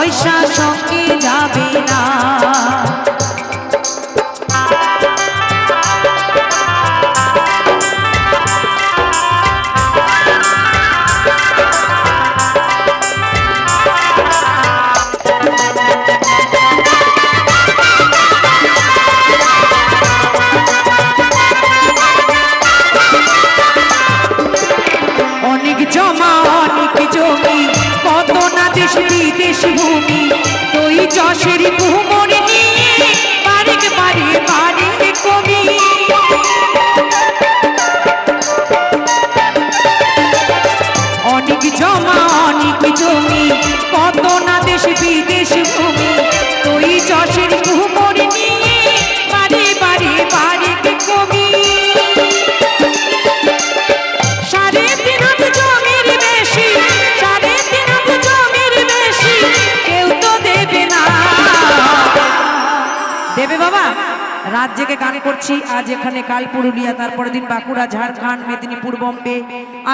পয়সা সঙ্গে দেশ বিদেশ ভূমি। তুই যশের কুমোর নিয়ে বাড়ি বাড়িক কবি অনেক জমা, অনেক জমি, কত না দেশ বিদেশ ভূমি। তুই যশের কুমোর নিয়ে বাবা, রাত জেগে গান করছি, আজ এখানে কাল পুরুলিয়া, তারপরের দিন বাঁকুড়া, ঝাড়খণ্ড, মেদিনীপুর, বোম্বে,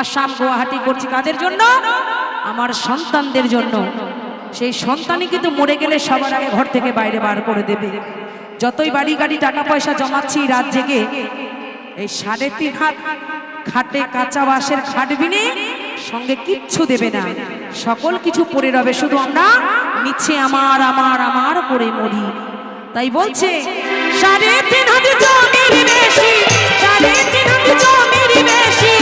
আসাম, গুয়াহাটি করছি। কাদের জন্য? আমার সন্তানদের জন্য। সেই সন্তানই কিন্তু মরে গেলে সবার আগে ঘর থেকে বাইরে বার করে দেবে। যতই বাড়ি গাড়ি, টাকা পয়সা জমাচ্ছি রাত জেগে, এই সাড়ে তিন হাত খাটে কাঁচা বাঁশের খাট বিনে সঙ্গে কিচ্ছু দেবে না। সকল কিছু পড়ে রবে শুধু আমরা নিচ্ছে আমার আমার আমার করে মরি। তাই বলছে সাড়ে তিন হাজার জমির বেশি সাড়ে তিন হাজার জমির বেশি।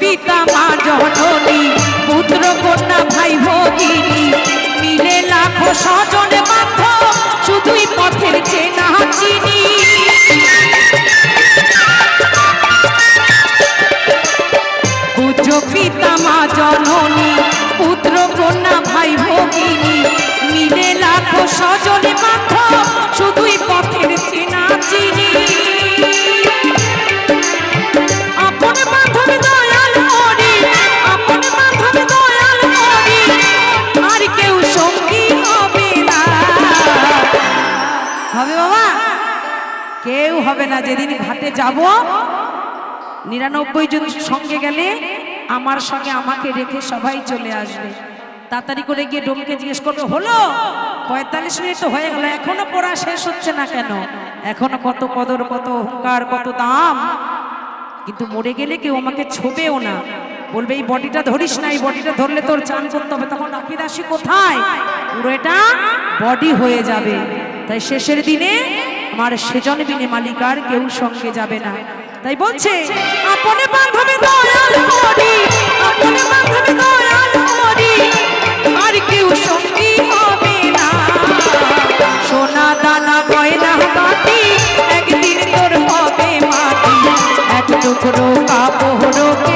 পিতা মা জননী, পুত্র, কন্যা, ভাই, ভগিনী, মিলে লাখো স্বজন বান্ধব শুধুই পথের চেনা চিনি। পিতা মা জননী, পুত্র, কন্যা, ভাই, ভগিনী, মিলে লাখো হবে বাবা? কেউ হবে না। যেদিন ঘাটে যাব, নিরানব্বই জন সঙ্গে গেলে আমার সঙ্গে আমাকে রেখে সবাই চলে আসবে। তাড়াতাড়ি করে গিয়ে ডোমকে জিজ্ঞেস করবে, হলো? পঁয়তাল্লিশ মিনিট তো হয়ে গেল, এখনও পড়া শেষ হচ্ছে না কেন? এখনও কত কদর, কত অহংকার, কত দাম? কিন্তু মরে গেলে কেউ আমাকে ছোবেও না। বলবে, এই বডিটা ধরিস না, এই বডিটা ধরলে তোর চান করতে হবে। তখন রাশি কোথায়? পুরো এটা বডি হয়ে যাবে। তাই শেষের দিনে আমার সেজন বিনে মালিকার কেউ সঙ্গে যাবে না। তাই বলছে, আপনে কেউ হবে না। সোনা একদিন তোর হবে মাটি। এক টুকরো কাপড়কে